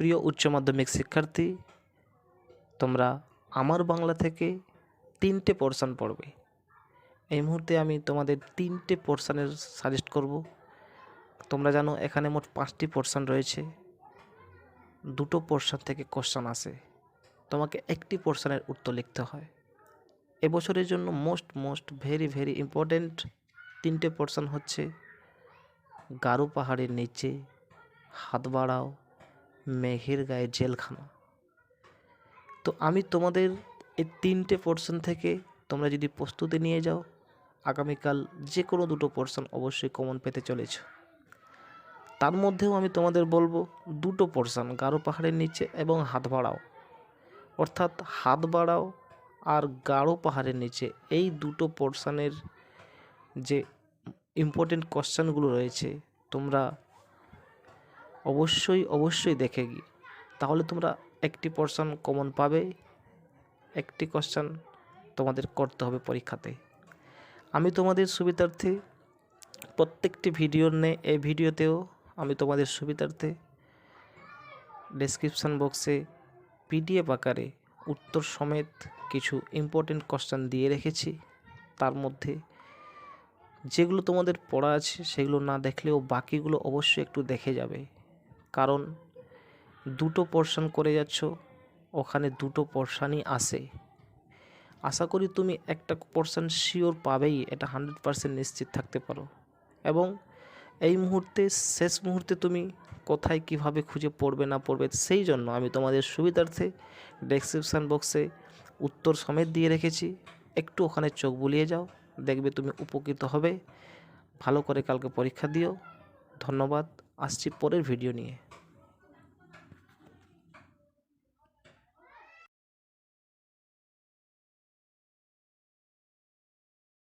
প্রিয় উচ্চ মাধ্যমিক শিক্ষার্থী, তোমরা আমার বাংলা থেকে তিনটে পোর্শন পড়বে। এই মুহূর্তে আমি তোমাদের তিনটে পোর্শনের সাজেস্ট করব। তোমরা জানো, এখানে মোট পাঁচটি পোর্শন রয়েছে। দুটো পোর্শন থেকে কোশ্চেন আসে। তোমাকে একটি পোর্শনের উত্তর লিখতে হয়। এবছরের জন্য most most very very important তিনটে পোর্শন হচ্ছে, গারো পাহাড়ের নিচে হাত বাড়াও। মেঘের গায়ে জেলখানা। তো আমি তোমাদের এই তিনটে পোর্শন থেকে তোমরা যদি প্রস্তুতি নিয়ে যাও, আগামীকাল যে কোনো দুটো পোর্শন অবশ্যই কমন পেতে চলেছ। তার মধ্যেও আমি তোমাদের বলব, দুটো পোর্শন গারো পাহাড়ের নিচে এবং হাত বাড়াও। অর্থাৎ হাত বাড়াও আর গাঢ় পাহাড়ের নিচে, এই দুটো পোর্শনের যে ইম্পর্টেন্ট কোশ্চেনগুলো রয়েছে, তোমরা অবশ্যই অবশ্যই দেখে গিয়ে। তাহলে তোমরা একটি পোর্শন কমন পাবে। একটি কোশ্চেন তোমাদের করতে হবে পরীক্ষাতে। আমি তোমাদের সুবিধার্থে প্রত্যেকটি ভিডিওর নে, এই ভিডিওতেও আমি তোমাদের সুবিধার্থে ডেসক্রিপশান বক্সে পিডিএফ আকারে উত্তর সমেত কিছু ইম্পর্টেন্ট কোশ্চেন দিয়ে রেখেছি। তার মধ্যে যেগুলো তোমাদের পড়া আছে, সেগুলো না দেখলেও বাকিগুলো অবশ্যই একটু দেখে যাবে। কারণ দুটো পোর্শন করে যাচ্ছ, ওখানে দুটো পোর্শনই আসে আশা করি তুমি একটা পোর্শন শিওর পাবেই, এটা হান্ড্রেড পারসেন্ট নিশ্চিত থাকতে পারো। এবং এই মুহূর্তে, শেষ মুহূর্তে তুমি কোথায় কীভাবে খুঁজে পড়বে না পড়বে সেই জন্য আমি তোমাদের সুবিধার্থে ডেসক্রিপশান বক্সে উত্তর সমেত দিয়ে রেখেছি। একটু ওখানে চোখ বুলিয়ে যাও, দেখবে তুমি উপকৃত হবে। ভালো করে কালকে পরীক্ষা দিও। ধন্যবাদ। আসছি পরের ভিডিও নিয়ে।